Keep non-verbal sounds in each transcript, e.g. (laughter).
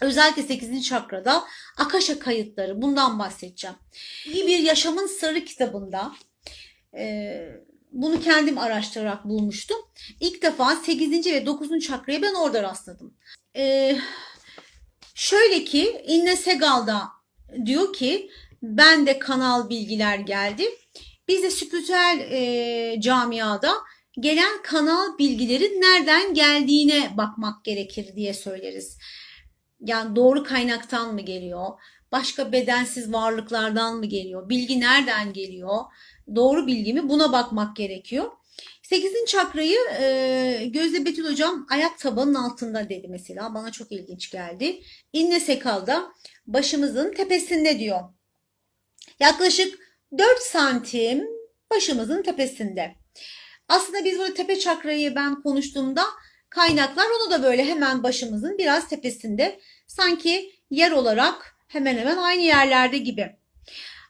Özellikle 8. çakrada Akasha kayıtları bundan bahsedeceğim. İyi bir yaşamın sırrı kitabında e, bunu kendim araştırarak bulmuştum. İlk defa 8. ve 9. çakraya ben orada rastladım. E, şöyle ki Inne Segal'da diyor ki ben de kanal bilgiler geldi. Biz de spiritüel e, camiada gelen kanal bilgilerin nereden geldiğine bakmak gerekir diye söyleriz. Yani doğru kaynaktan mı geliyor? Başka bedensiz varlıklardan mı geliyor? Bilgi nereden geliyor? Doğru bilgi mi? Buna bakmak gerekiyor. 8. çakrayı e, Gözde Betül hocam ayak tabanının altında dedi mesela. Bana çok ilginç geldi. İnne Sekal'da başımızın tepesinde diyor. Yaklaşık 4 santim başımızın tepesinde. Aslında biz burada tepe çakrayı ben konuştuğumda kaynaklar onu da böyle hemen başımızın biraz tepesinde. Sanki yer olarak hemen hemen aynı yerlerde gibi.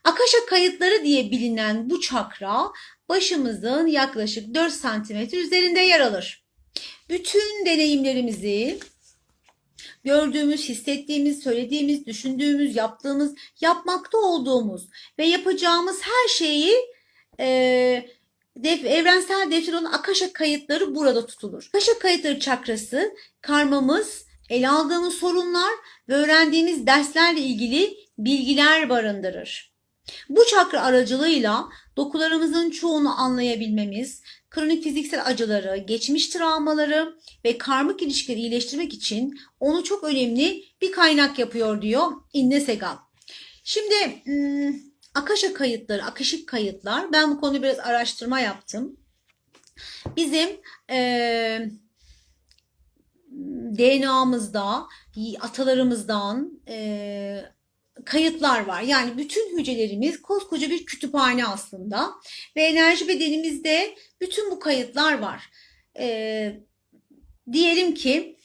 Akasha kayıtları diye bilinen bu çakra başımızın yaklaşık 4 santimetre üzerinde yer alır. Bütün deneyimlerimizi gördüğümüz, hissettiğimiz, söylediğimiz, düşündüğümüz, yaptığımız, yapmakta olduğumuz ve yapacağımız her şeyi e, def, evrensel defter olan Akasha kayıtları burada tutulur. Akasha kayıtları çakrası karmamız, ele aldığımız sorunlar ve öğrendiğimiz derslerle ilgili bilgiler barındırır. Bu çakra aracılığıyla dokularımızın çoğunu anlayabilmemiz, kronik fiziksel acıları, geçmiş travmaları ve karmik ilişkileri iyileştirmek için onu çok önemli bir kaynak yapıyor diyor Inne Segal. Şimdi hmm, Akasha kayıtları, akışık kayıtlar. Ben bu konuda biraz araştırma yaptım. Bizim eee DNA'mızda, atalarımızdan eee, kayıtlar var. Yani bütün hücrelerimiz koskoca bir kütüphane aslında. Ve enerji bedenimizde bütün bu kayıtlar var. Eee, diyelim ki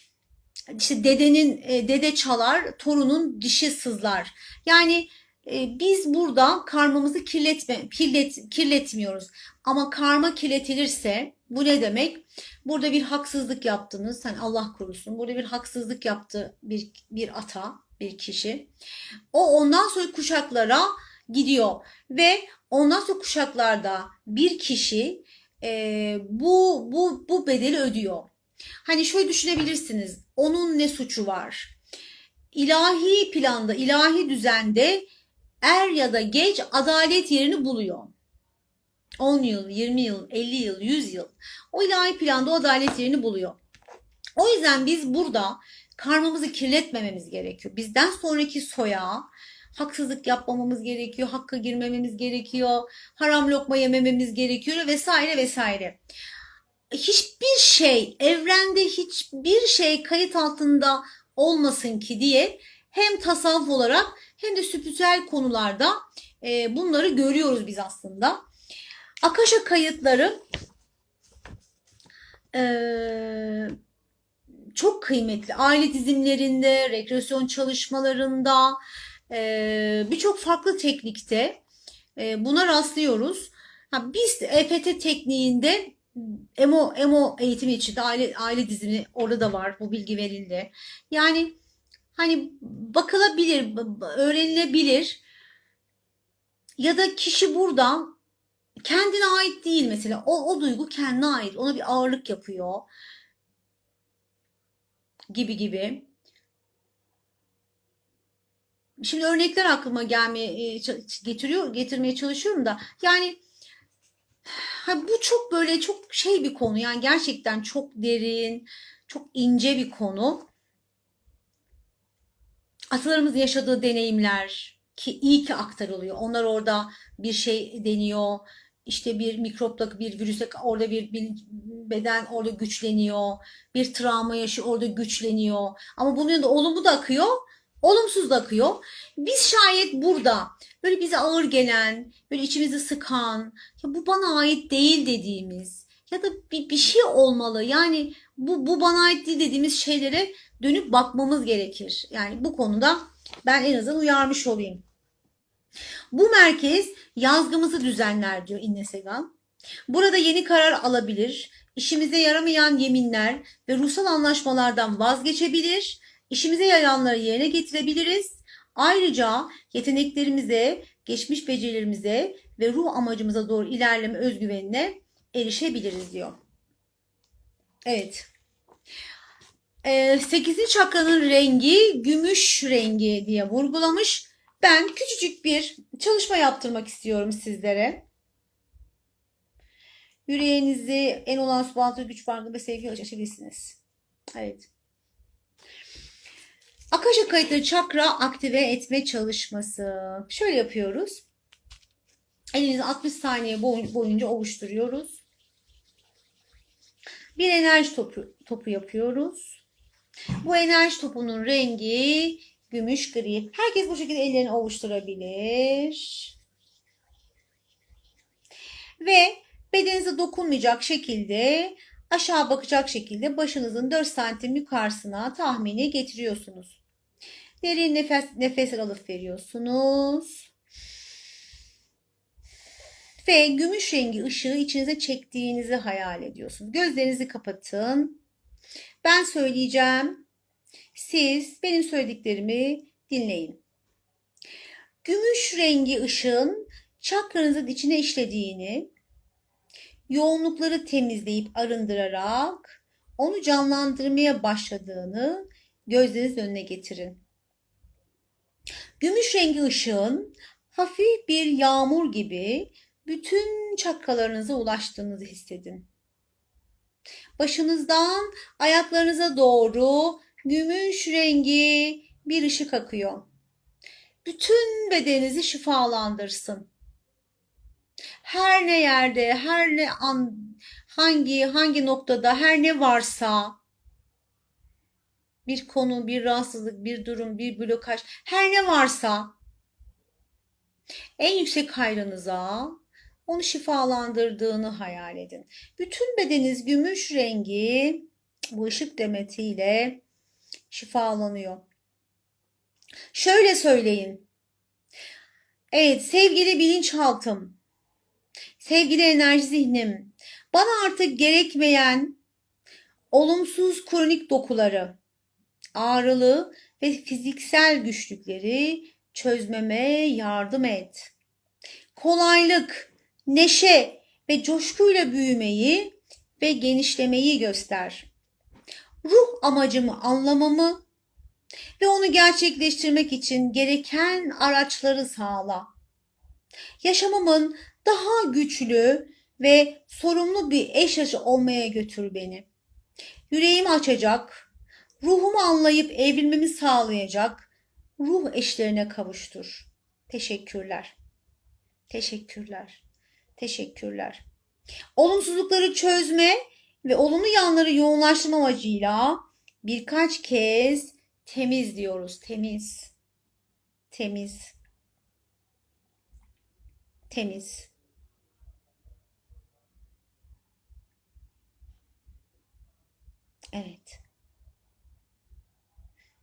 işte dedenin e, dede çalar, torunun dişi sızlar. Yani e, biz burada karmamızı kirletme, kirlet, kirletmiyoruz. Ama karma kirletilirse bu ne demek? Burada bir haksızlık yaptınız. Hani Allah korusun. Burada bir haksızlık yaptı bir, bir ata, bir kişi. O ondan sonra kuşaklara gidiyor. Ve ondan sonra kuşaklarda bir kişi e, bu, bu, bu bedeli ödüyor. Hani şöyle düşünebilirsiniz. Onun ne suçu var? İlahi planda, ilahi düzende er ya da geç adalet yerini buluyor. 10 yıl, 20 yıl, 50 yıl, 100 yıl. O ilahi planda o adalet yerini buluyor. O yüzden biz burada karmamızı kirletmememiz gerekiyor. Bizden sonraki soya haksızlık yapmamamız gerekiyor, hakka girmememiz gerekiyor, haram lokma yemememiz gerekiyor vesaire vesaire. Hiçbir şey, evrende hiçbir şey kayıt altında olmasın ki diye hem tasavvuf olarak hem de spiritüel konularda e, bunları görüyoruz biz aslında. Akasha kayıtları e, çok kıymetli. Aile dizimlerinde, regresyon çalışmalarında, e, birçok farklı teknikte e, buna rastlıyoruz. Ha, biz EFT tekniğinde emo emo eğitimi içinde aile aile dizimi orada da var. Bu bilgi verildi. Yani hani bakılabilir, öğrenilebilir. Ya da kişi burada kendine ait değil mesela. O, o duygu kendine ait. Ona bir ağırlık yapıyor. Gibi gibi. Şimdi örnekler aklıma gelmeye getiriyor, getirmeye çalışıyorum da yani bu çok böyle çok şey bir konu yani gerçekten çok derin, çok ince bir konu. Atalarımız yaşadığı deneyimler ki iyi ki aktarılıyor. Onlar orada bir şey deniyor. İşte bir mikropla bir virüse orada bir, bir beden orada güçleniyor. Bir travma yaşı orada güçleniyor. Ama bunun yanında olumlu da akıyor. Olumsuz da akıyor. Biz şayet burada böyle bize ağır gelen, böyle içimizi sıkan, ya bu bana ait değil dediğimiz ya da bir, bir şey olmalı. Yani bu, bu bana ait değil dediğimiz şeylere dönüp bakmamız gerekir. Yani bu konuda ben en azından uyarmış olayım. Bu merkez yazgımızı düzenler diyor İnne Segal. Burada yeni karar alabilir, işimize yaramayan yeminler ve ruhsal anlaşmalardan vazgeçebilir, işimize yarayanları yerine getirebiliriz. Ayrıca yeteneklerimize, geçmiş becerilerimize ve ruh amacımıza doğru ilerleme özgüvenine erişebiliriz diyor. Evet. 8. çakranın rengi gümüş rengi diye vurgulamış. Ben küçücük bir çalışma yaptırmak istiyorum sizlere. Yüreğinizi en olan subhanatı güç varlığı ve sevgi açabilirsiniz. Evet. Akasha kayıtları çakra aktive etme çalışması. Şöyle yapıyoruz. Elinizi 60 saniye boyunca ovuşturuyoruz. Bir enerji topu, topu yapıyoruz. Bu enerji topunun rengi gümüş gri. Herkes bu şekilde ellerini ovuşturabilir. Ve bedeninize dokunmayacak şekilde aşağı bakacak şekilde başınızın 4 santim yukarısına tahmini getiriyorsunuz. Derin nefes, nefes alıp veriyorsunuz. Ve gümüş rengi ışığı içinize çektiğinizi hayal ediyorsunuz. Gözlerinizi kapatın. Ben söyleyeceğim. Siz benim söylediklerimi dinleyin. Gümüş rengi ışığın çakranızın içine işlediğini, yoğunlukları temizleyip arındırarak onu canlandırmaya başladığını gözleriniz önüne getirin. Gümüş rengi ışığın hafif bir yağmur gibi bütün çakralarınıza ulaştığınızı hissedin. Başınızdan ayaklarınıza doğru gümüş rengi bir ışık akıyor. Bütün bedeninizi şifalandırsın. Her ne yerde, her ne an, hangi hangi noktada, her ne varsa bir konu, bir rahatsızlık, bir durum, bir blokaj, her ne varsa en yüksek hayrınıza onu şifalandırdığını hayal edin. Bütün bedeniniz gümüş rengi bu ışık demetiyle şifalanıyor. Şöyle söyleyin. Evet sevgili bilinçaltım, sevgili enerji zihnim, bana artık gerekmeyen olumsuz kronik dokuları, ağrılı ve fiziksel güçlükleri çözmeme yardım et. Kolaylık, neşe ve coşkuyla büyümeyi ve genişlemeyi göster. Ruh amacımı anlamamı ve onu gerçekleştirmek için gereken araçları sağla. Yaşamımın daha güçlü ve sorumlu bir eş yaşı olmaya götür beni. Yüreğimi açacak, ruhumu anlayıp evrilmemi sağlayacak ruh eşlerine kavuştur. Teşekkürler. Teşekkürler. Teşekkürler. Olumsuzlukları çözme ve olumlu yanları yoğunlaştırma amacıyla birkaç kez temiz diyoruz. Temiz. Temiz. Temiz. Evet.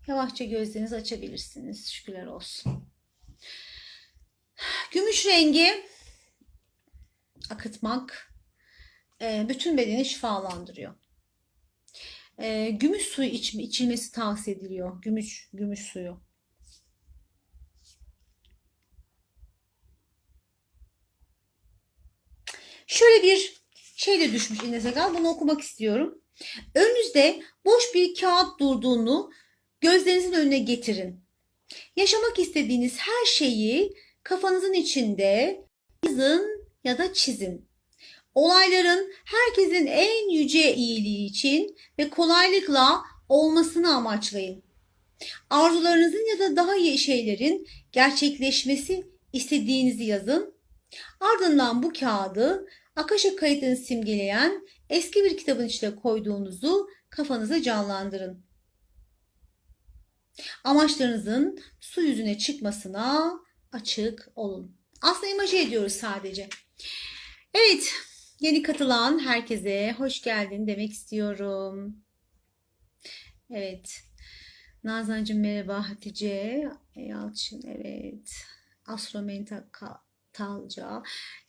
Yavaşça gözlerinizi açabilirsiniz. Şükürler olsun. Gümüş rengi akıtmak e, bütün bedeni şifalandırıyor. E, gümüş suyu içilmesi tavsiye ediliyor. Gümüş, gümüş suyu. Şöyle bir şey de düşmüş İnezegal. Bunu okumak istiyorum. Önünüzde boş bir kağıt durduğunu gözlerinizin önüne getirin. Yaşamak istediğiniz her şeyi kafanızın içinde yazın ya da çizin. Olayların herkesin en yüce iyiliği için ve kolaylıkla olmasını amaçlayın. Arzularınızın ya da daha iyi şeylerin gerçekleşmesi istediğinizi yazın. Ardından bu kağıdı Akasha kayıtını simgeleyen eski bir kitabın içine koyduğunuzu kafanıza canlandırın. Amaçlarınızın su yüzüne çıkmasına açık olun. Aslında imajı ediyoruz sadece. Evet, yeni katılan herkese hoş geldin demek istiyorum. Evet. Nazancığım merhaba Hatice. Yalçın evet. Astromenta Talca.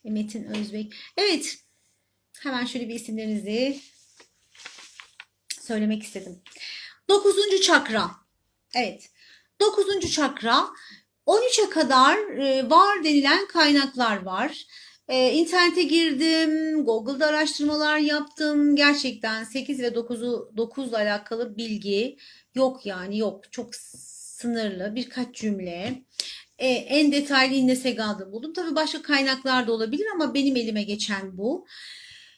Metin Özbek. Evet. Hemen şöyle bir isimlerinizi söylemek istedim. Dokuzuncu çakra. Evet. Dokuzuncu çakra 13'e kadar e, var denilen kaynaklar var. E, internete girdim, Google'da araştırmalar yaptım. Gerçekten 8 ve 9'u 9 ile alakalı bilgi yok yani yok. Çok sınırlı birkaç cümle. E, en detaylı Innesegal'da buldum. Tabii başka kaynaklar da olabilir ama benim elime geçen bu.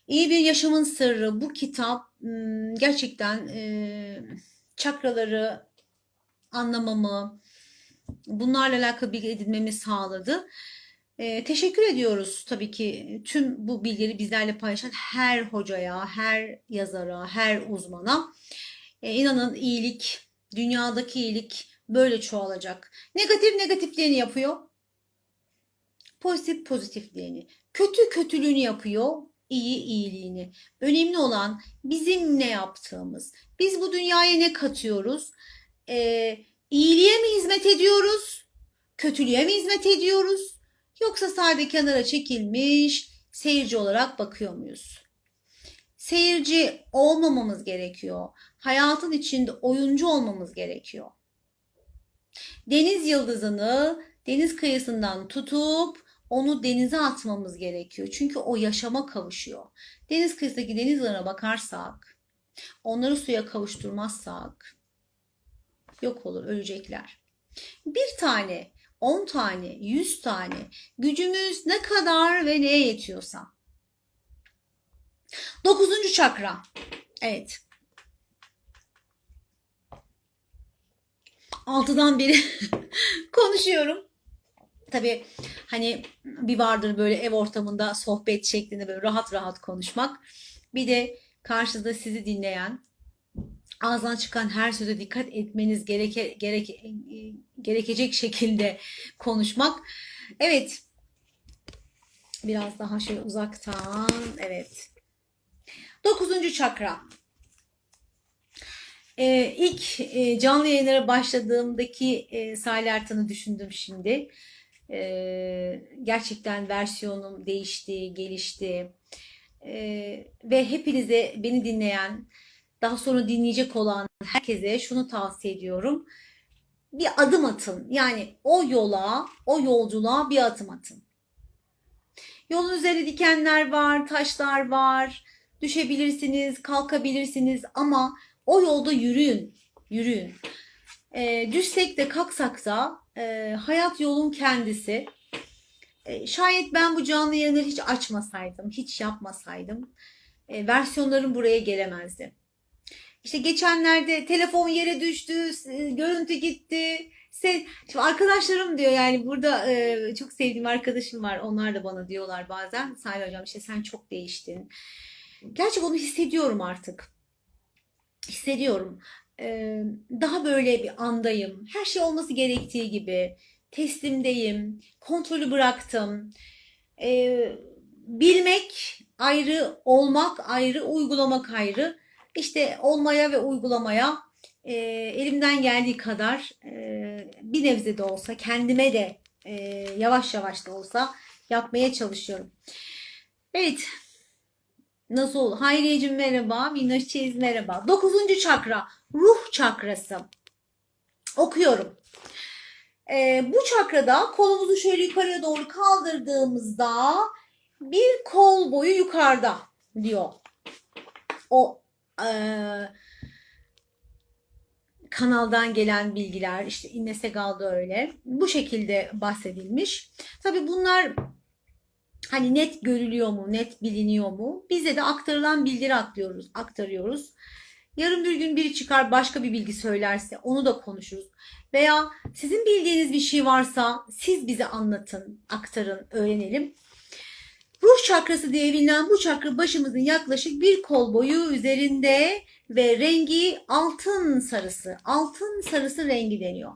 İyi bir yaşamın sırrı bu kitap hmm, gerçekten e, çakraları anlamamı, bunlarla alakalı bilgi edinmemi sağladı. Teşekkür ediyoruz tabii ki tüm bu bilgileri bizlerle paylaşan her hocaya, her yazara, her uzmana. Ee, inanın iyilik, dünyadaki iyilik böyle çoğalacak. Negatif negatifliğini yapıyor. Pozitif pozitifliğini. Kötü kötülüğünü yapıyor. iyi iyiliğini. Önemli olan bizim ne yaptığımız. Biz bu dünyaya ne katıyoruz? Ee, iyiliğe mi hizmet ediyoruz? Kötülüğe mi hizmet ediyoruz? Yoksa sadece kenara çekilmiş seyirci olarak bakıyor muyuz? Seyirci olmamamız gerekiyor. Hayatın içinde oyuncu olmamız gerekiyor. Deniz yıldızını deniz kıyısından tutup onu denize atmamız gerekiyor. Çünkü o yaşama kavuşuyor. Deniz kıyısındaki denizlere bakarsak, onları suya kavuşturmazsak yok olur, ölecekler. Bir tane 10 tane, 100 tane gücümüz ne kadar ve neye yetiyorsa. Dokuzuncu çakra. Evet. Altıdan beri (laughs) konuşuyorum. Tabii hani bir vardır böyle ev ortamında sohbet şeklinde böyle rahat rahat konuşmak. Bir de karşıda sizi dinleyen ağzından çıkan her söze dikkat etmeniz gereke, gerek, gerekecek şekilde konuşmak. Evet. Biraz daha şöyle uzaktan. Evet. Dokuzuncu çakra. Ee, ilk e, canlı yayınlara başladığımdaki e, Salih Ertan'ı düşündüm şimdi. Ee, gerçekten versiyonum değişti, gelişti. Ee, ve hepinize beni dinleyen, daha sonra dinleyecek olan herkese şunu tavsiye ediyorum. Bir adım atın. Yani o yola, o yolculuğa bir adım atın. Yolun üzerinde dikenler var, taşlar var. Düşebilirsiniz, kalkabilirsiniz ama o yolda yürüyün. Yürüyün. E, düşsek de kalksak da e, hayat yolun kendisi. E, şayet ben bu canlı yayınları hiç açmasaydım, hiç yapmasaydım e, versiyonlarım buraya gelemezdi. İşte geçenlerde telefon yere düştü, görüntü gitti. Sen, şimdi arkadaşlarım diyor yani burada e, çok sevdiğim arkadaşım var. Onlar da bana diyorlar bazen. Salih hocam işte sen çok değiştin. Gerçi bunu hissediyorum artık. Hissediyorum. E, daha böyle bir andayım. Her şey olması gerektiği gibi. Teslimdeyim. Kontrolü bıraktım. E, bilmek ayrı, olmak ayrı, uygulamak ayrı işte olmaya ve uygulamaya e, elimden geldiği kadar e, bir nebze de olsa kendime de e, yavaş yavaş da olsa yapmaya çalışıyorum. Evet. Nasıl olur? Hayriyeciğim merhaba. Minnoş Çeyiz merhaba. Dokuzuncu çakra. Ruh çakrası. Okuyorum. Ee, bu çakrada kolumuzu şöyle yukarıya doğru kaldırdığımızda bir kol boyu yukarıda diyor. O kanaldan gelen bilgiler işte Innesegal'da öyle bu şekilde bahsedilmiş. Tabi bunlar hani net görülüyor mu, net biliniyor mu? Bize de aktarılan bilgileri aktarıyoruz, aktarıyoruz. Yarın bir gün biri çıkar başka bir bilgi söylerse onu da konuşuruz. Veya sizin bildiğiniz bir şey varsa siz bize anlatın, aktarın, öğrenelim. Ruh çakrası diye bilinen bu çakra başımızın yaklaşık bir kol boyu üzerinde ve rengi altın sarısı. Altın sarısı rengi deniyor.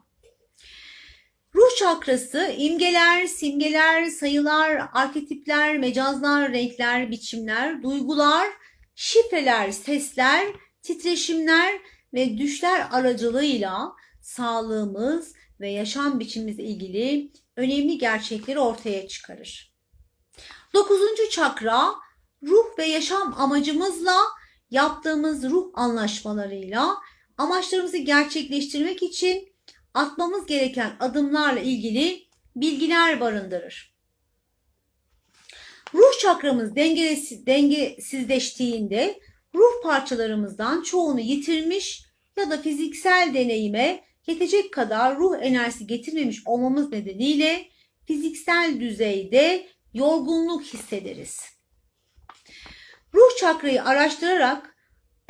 Ruh çakrası imgeler, simgeler, sayılar, arketipler, mecazlar, renkler, biçimler, duygular, şifreler, sesler, titreşimler ve düşler aracılığıyla sağlığımız ve yaşam biçimimizle ilgili önemli gerçekleri ortaya çıkarır. Dokuzuncu çakra ruh ve yaşam amacımızla yaptığımız ruh anlaşmalarıyla amaçlarımızı gerçekleştirmek için atmamız gereken adımlarla ilgili bilgiler barındırır. Ruh çakramız dengesiz, dengesizleştiğinde ruh parçalarımızdan çoğunu yitirmiş ya da fiziksel deneyime yetecek kadar ruh enerjisi getirmemiş olmamız nedeniyle fiziksel düzeyde yorgunluk hissederiz. Ruh çakrayı araştırarak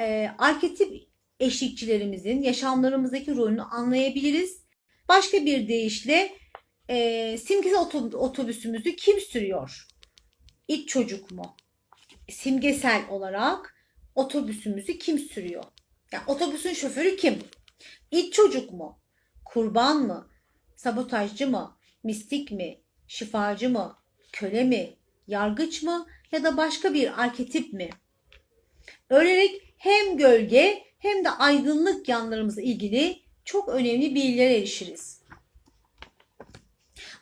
e, arketip eşlikçilerimizin yaşamlarımızdaki rolünü anlayabiliriz. Başka bir deyişle e, simgesel oto- otobüsümüzü kim sürüyor? İç çocuk mu? Simgesel olarak otobüsümüzü kim sürüyor? Yani otobüsün şoförü kim? İç çocuk mu? Kurban mı? Sabotajcı mı? Mistik mi? Şifacı mı? Köle mi? Yargıç mı? Ya da başka bir arketip mi? Öğrenerek hem gölge hem de aydınlık yanlarımızla ilgili çok önemli bilgilere erişiriz.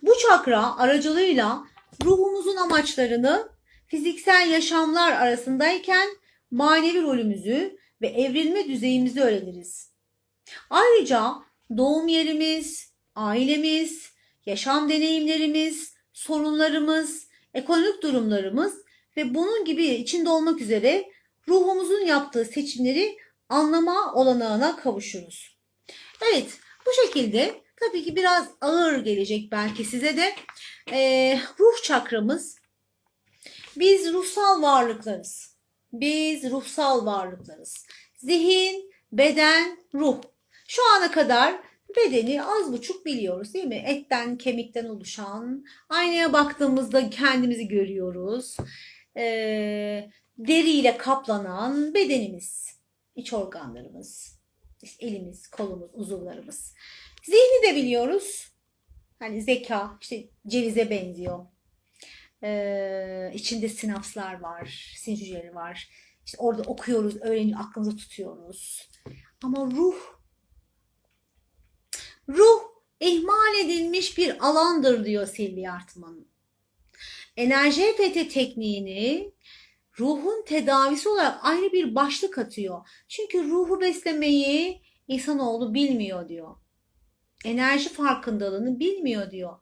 Bu çakra aracılığıyla ruhumuzun amaçlarını fiziksel yaşamlar arasındayken manevi rolümüzü ve evrilme düzeyimizi öğreniriz. Ayrıca doğum yerimiz, ailemiz, yaşam deneyimlerimiz, sorunlarımız, ekonomik durumlarımız ve bunun gibi içinde olmak üzere ruhumuzun yaptığı seçimleri anlama olanağına kavuşuruz. Evet, bu şekilde tabii ki biraz ağır gelecek belki size de Ee, ruh çakramız. Biz ruhsal varlıklarız. Biz ruhsal varlıklarız. Zihin, beden, ruh. Şu ana kadar bedeni az buçuk biliyoruz değil mi? Etten, kemikten oluşan. Aynaya baktığımızda kendimizi görüyoruz. Ee, deriyle kaplanan bedenimiz. iç organlarımız. işte elimiz, kolumuz, uzuvlarımız. Zihni de biliyoruz. Hani zeka işte cevize benziyor. Ee, içinde sinapslar var, sinir hücreleri var. İşte orada okuyoruz, öğreniyor, aklımıza tutuyoruz. Ama ruh, ruh ihmal edilmiş bir alandır diyor Sylvia Artman. Enerji EFT tekniğini ruhun tedavisi olarak ayrı bir başlık atıyor. Çünkü ruhu beslemeyi insanoğlu bilmiyor diyor. Enerji farkındalığını bilmiyor diyor.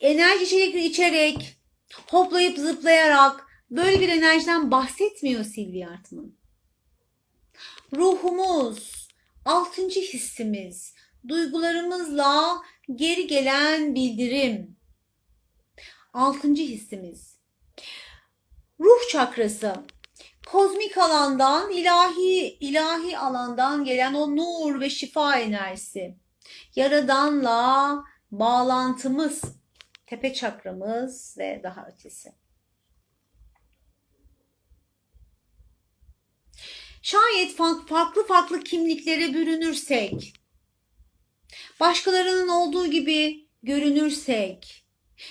Enerji içerikleri içerek, hoplayıp zıplayarak böyle bir enerjiden bahsetmiyor Sylvia Artman. Ruhumuz, altıncı hissimiz, duygularımızla geri gelen bildirim. Altıncı hissimiz. Ruh çakrası. Kozmik alandan, ilahi ilahi alandan gelen o nur ve şifa enerjisi. Yaradanla bağlantımız, tepe çakramız ve daha ötesi. Şayet fa- farklı farklı kimliklere bürünürsek, başkalarının olduğu gibi görünürsek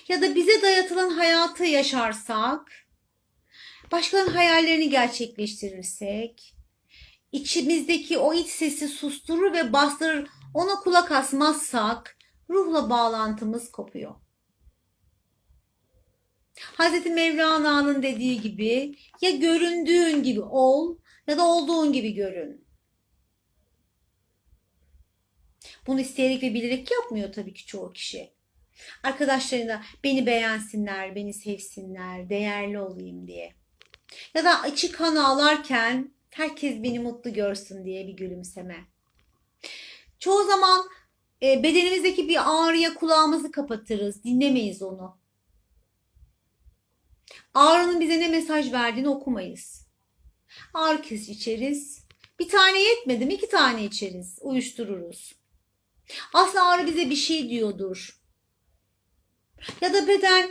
ya da bize dayatılan hayatı yaşarsak, başkalarının hayallerini gerçekleştirirsek, içimizdeki o iç sesi susturur ve bastırır, ona kulak asmazsak ruhla bağlantımız kopuyor. Hazreti Mevlana'nın dediği gibi ya göründüğün gibi ol ya da olduğun gibi görün. Bunu isteyerek ve bilerek yapmıyor tabii ki çoğu kişi. Arkadaşlarına beni beğensinler, beni sevsinler, değerli olayım diye. Ya da açık kan ağlarken herkes beni mutlu görsün diye bir gülümseme. Çoğu zaman e, bedenimizdeki bir ağrıya kulağımızı kapatırız, dinlemeyiz onu. Ağrının bize ne mesaj verdiğini okumayız. Ağrı kesici içeriz. Bir tane yetmedi mi iki tane içeriz. Uyuştururuz. Aslında ağrı bize bir şey diyordur. Ya da beden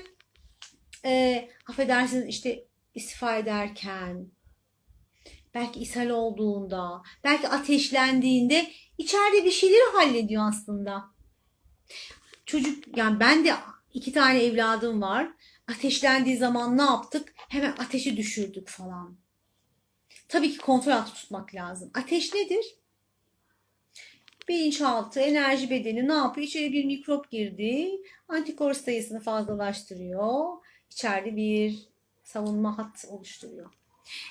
e, affedersiniz işte istifa ederken belki ishal olduğunda belki ateşlendiğinde içeride bir şeyleri hallediyor aslında. Çocuk yani ben de iki tane evladım var. Ateşlendiği zaman ne yaptık? Hemen ateşi düşürdük falan. Tabii ki kontrol altında tutmak lazım. Ateş nedir? Bilinçaltı, enerji bedeni ne yapıyor? İçeri bir mikrop girdi. Antikor sayısını fazlalaştırıyor. İçeride bir savunma hat oluşturuyor.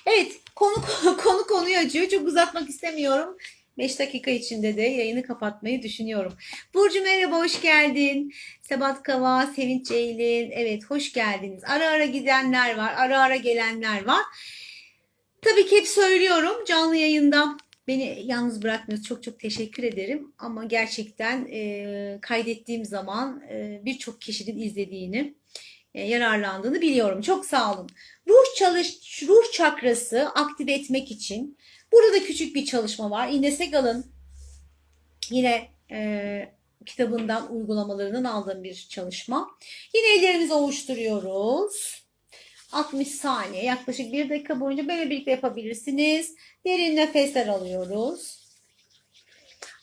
Evet, konu (laughs) konu konuyu açıyor. Çok uzatmak istemiyorum. 5 dakika içinde de yayını kapatmayı düşünüyorum. Burcu merhaba, hoş geldin. Sebat Kava, Sevinç Ceylin, evet hoş geldiniz. Ara ara gidenler var, ara ara gelenler var. Tabii ki hep söylüyorum canlı yayında beni yalnız bırakmıyorsunuz. Çok çok teşekkür ederim. Ama gerçekten e, kaydettiğim zaman e, birçok kişinin izlediğini, e, yararlandığını biliyorum. Çok sağ olun. Ruh çalış, ruh çakrası aktive etmek için burada da küçük bir çalışma var. İğne Segal'ın yine e, kitabından uygulamalarının aldığım bir çalışma. Yine ellerimizi ovuşturuyoruz. 60 saniye yaklaşık 1 dakika boyunca böyle birlikte yapabilirsiniz. Derin nefesler alıyoruz.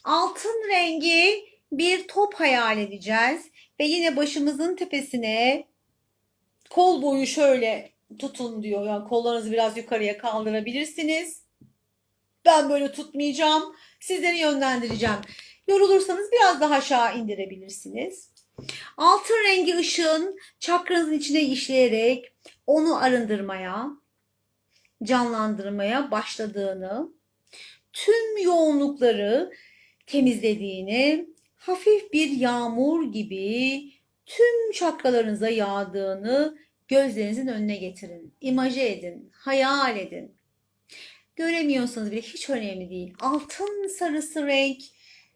Altın rengi bir top hayal edeceğiz. Ve yine başımızın tepesine kol boyu şöyle tutun diyor. Yani kollarınızı biraz yukarıya kaldırabilirsiniz. Ben böyle tutmayacağım. Sizleri yönlendireceğim. Yorulursanız biraz daha aşağı indirebilirsiniz. Altın rengi ışığın çakranızın içine işleyerek onu arındırmaya, canlandırmaya başladığını, tüm yoğunlukları temizlediğini, hafif bir yağmur gibi tüm çakralarınıza yağdığını gözlerinizin önüne getirin. İmaje edin, hayal edin. Göremiyorsanız bile hiç önemli değil. Altın sarısı renk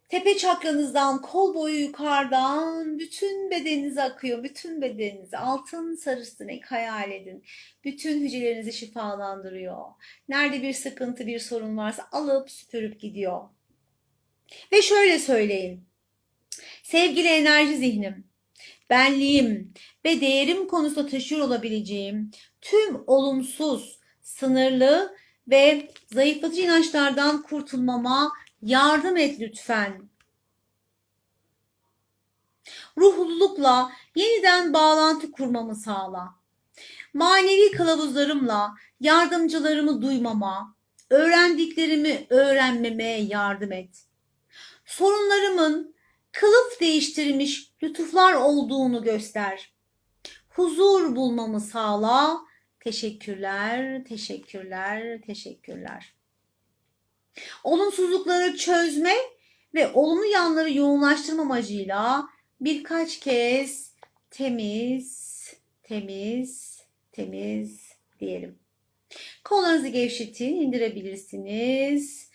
tepe çakranızdan kol boyu yukarıdan bütün bedeninize akıyor. Bütün bedeninize altın sarısı renk hayal edin. Bütün hücrelerinizi şifalandırıyor. Nerede bir sıkıntı bir sorun varsa alıp süpürüp gidiyor. Ve şöyle söyleyin. Sevgili enerji zihnim, benliğim ve değerim konusunda taşıyor olabileceğim tüm olumsuz, sınırlı ve zayıflatıcı inançlardan kurtulmama yardım et lütfen. Ruhlulukla yeniden bağlantı kurmamı sağla. Manevi kılavuzlarımla yardımcılarımı duymama, öğrendiklerimi öğrenmeme yardım et. Sorunlarımın kılıf değiştirmiş lütuflar olduğunu göster. Huzur bulmamı sağla. Teşekkürler, teşekkürler, teşekkürler. Olumsuzlukları çözme ve olumlu yanları yoğunlaştırma amacıyla birkaç kez temiz, temiz, temiz diyelim. Kollarınızı gevşetin, indirebilirsiniz.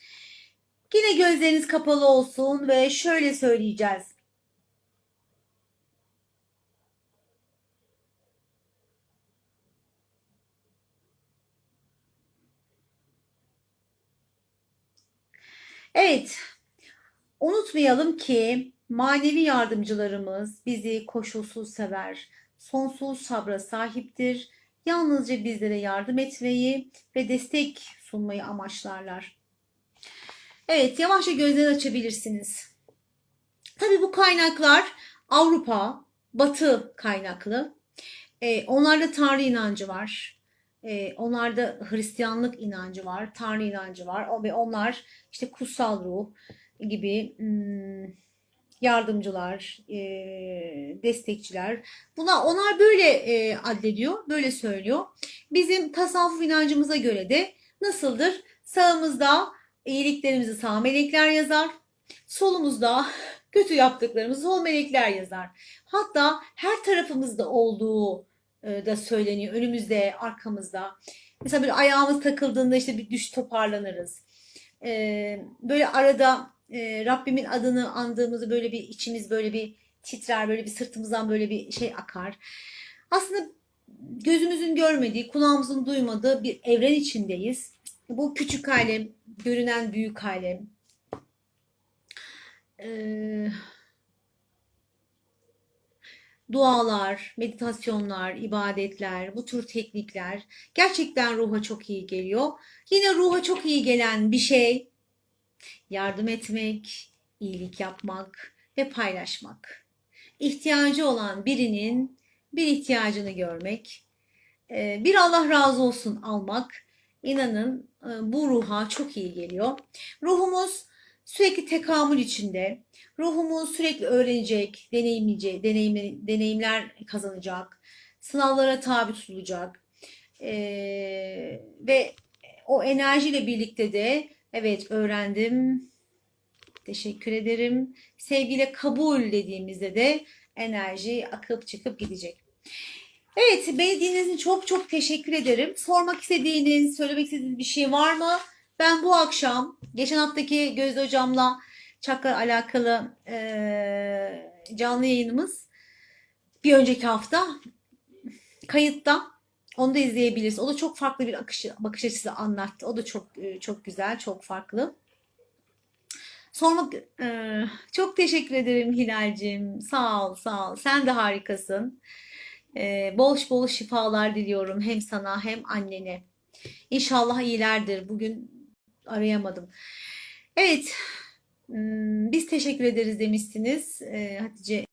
Yine gözleriniz kapalı olsun ve şöyle söyleyeceğiz. Evet, unutmayalım ki manevi yardımcılarımız bizi koşulsuz sever, sonsuz sabra sahiptir. Yalnızca bizlere yardım etmeyi ve destek sunmayı amaçlarlar. Evet, yavaşça gözleri açabilirsiniz. Tabii bu kaynaklar Avrupa, Batı kaynaklı. Ee, onlarda Tanrı inancı var. Ee, onlarda Hristiyanlık inancı var, Tanrı inancı var. Ve onlar işte kutsal ruh gibi yardımcılar, e, destekçiler. Buna onlar böyle e, addediyor, böyle söylüyor. Bizim tasavvuf inancımıza göre de nasıldır? Sağımızda iyiliklerimizi sağ melekler yazar. Solumuzda (laughs) kötü yaptıklarımızı sol melekler yazar. Hatta her tarafımızda olduğu e, da söyleniyor. Önümüzde, arkamızda. Mesela böyle ayağımız takıldığında işte bir düş toparlanırız. E, böyle arada e, Rabbimin adını andığımızı böyle bir içimiz böyle bir titrer, böyle bir sırtımızdan böyle bir şey akar. Aslında gözümüzün görmediği, kulağımızın duymadığı bir evren içindeyiz. Bu küçük alem, görünen büyük alem. Ee, dualar, meditasyonlar, ibadetler, bu tür teknikler gerçekten ruha çok iyi geliyor. Yine ruha çok iyi gelen bir şey yardım etmek, iyilik yapmak ve paylaşmak. İhtiyacı olan birinin bir ihtiyacını görmek, e, bir Allah razı olsun almak inanın e, bu ruha çok iyi geliyor. Ruhumuz sürekli tekamül içinde. Ruhumuz sürekli öğrenecek, deneyimleyecek, deneyimler, deneyimler kazanacak. Sınavlara tabi tutulacak. Ee, ve o enerjiyle birlikte de evet öğrendim, Teşekkür ederim. Sevgiyle kabul dediğimizde de enerji akıp çıkıp gidecek. Evet, beni dinlediğiniz için çok çok teşekkür ederim. Sormak istediğiniz, söylemek istediğiniz bir şey var mı? Ben bu akşam, geçen haftaki Gözde Hocam'la çakra alakalı eee, canlı yayınımız bir önceki hafta kayıtta. Onu da izleyebiliriz. O da çok farklı bir akış, bakış açısı anlattı. O da çok e, çok güzel, çok farklı. Sormak e, çok teşekkür ederim Hilal'cim. Sağ ol, sağ ol. Sen de harikasın. E, bol bol şifalar diliyorum hem sana hem annene. İnşallah iyilerdir. Bugün arayamadım. Evet. hmm, Biz teşekkür ederiz demişsiniz. E, Hatice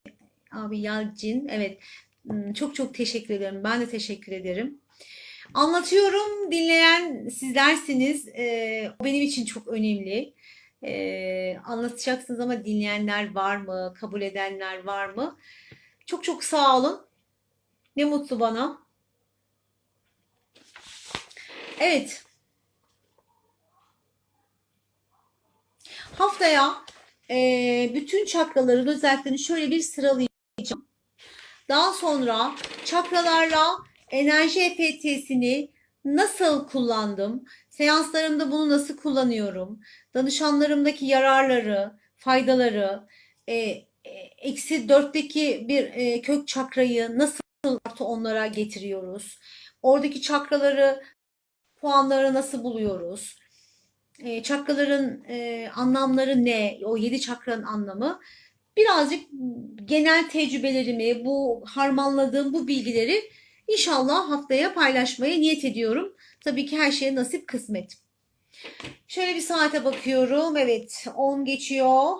abi Yalcin. Evet. Hmm, Çok çok teşekkür ederim. Ben de teşekkür ederim. Anlatıyorum, dinleyen sizlersiniz. Ee, o benim için çok önemli. Ee, anlatacaksınız ama dinleyenler var mı? Kabul edenler var mı? Çok çok sağ olun. Ne mutlu bana. Evet. Haftaya e, bütün çakraların özelliklerini şöyle bir sıralayacağım. Daha sonra çakralarla enerji EFT'sini nasıl kullandım? Seanslarımda bunu nasıl kullanıyorum? Danışanlarımdaki yararları, faydaları, e, eksi dörtteki bir e, kök çakrayı nasıl artı onlara getiriyoruz? Oradaki çakraları, puanları nasıl buluyoruz? E, çakraların e, anlamları ne? O yedi çakranın anlamı. Birazcık genel tecrübelerimi, bu harmanladığım bu bilgileri inşallah haftaya paylaşmaya niyet ediyorum. Tabii ki her şeye nasip kısmet. Şöyle bir saate bakıyorum. Evet, 10 geçiyor.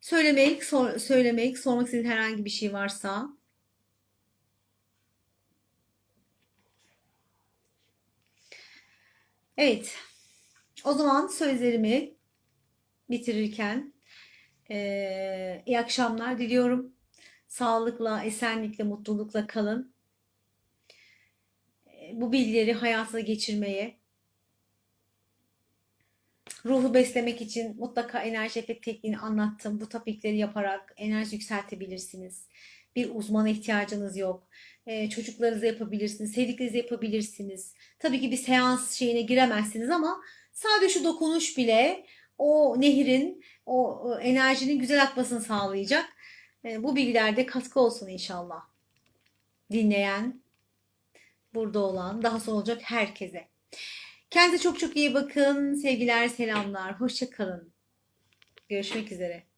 Söylemek, sor- söylemek, sormak istediğiniz herhangi bir şey varsa. Evet. O zaman sözlerimi bitirirken eee, iyi akşamlar diliyorum. Sağlıkla, esenlikle, mutlulukla kalın. E, Bu bilgileri hayatına geçirmeye, ruhu beslemek için mutlaka enerji efekt tekniğini anlattım. Bu tapikleri yaparak enerji yükseltebilirsiniz. Bir uzmana ihtiyacınız yok. E, çocuklarınızla yapabilirsiniz, sevdiklerinizle yapabilirsiniz. Tabii ki bir seans şeyine giremezsiniz ama sadece şu dokunuş bile o nehrin, o, enerjinin güzel akmasını sağlayacak. E, bu bilgilerde katkı olsun inşallah. Dinleyen, burada olan, daha sonra olacak herkese. Kendinize çok çok iyi bakın. Sevgiler, selamlar. Hoşça kalın. Görüşmek üzere.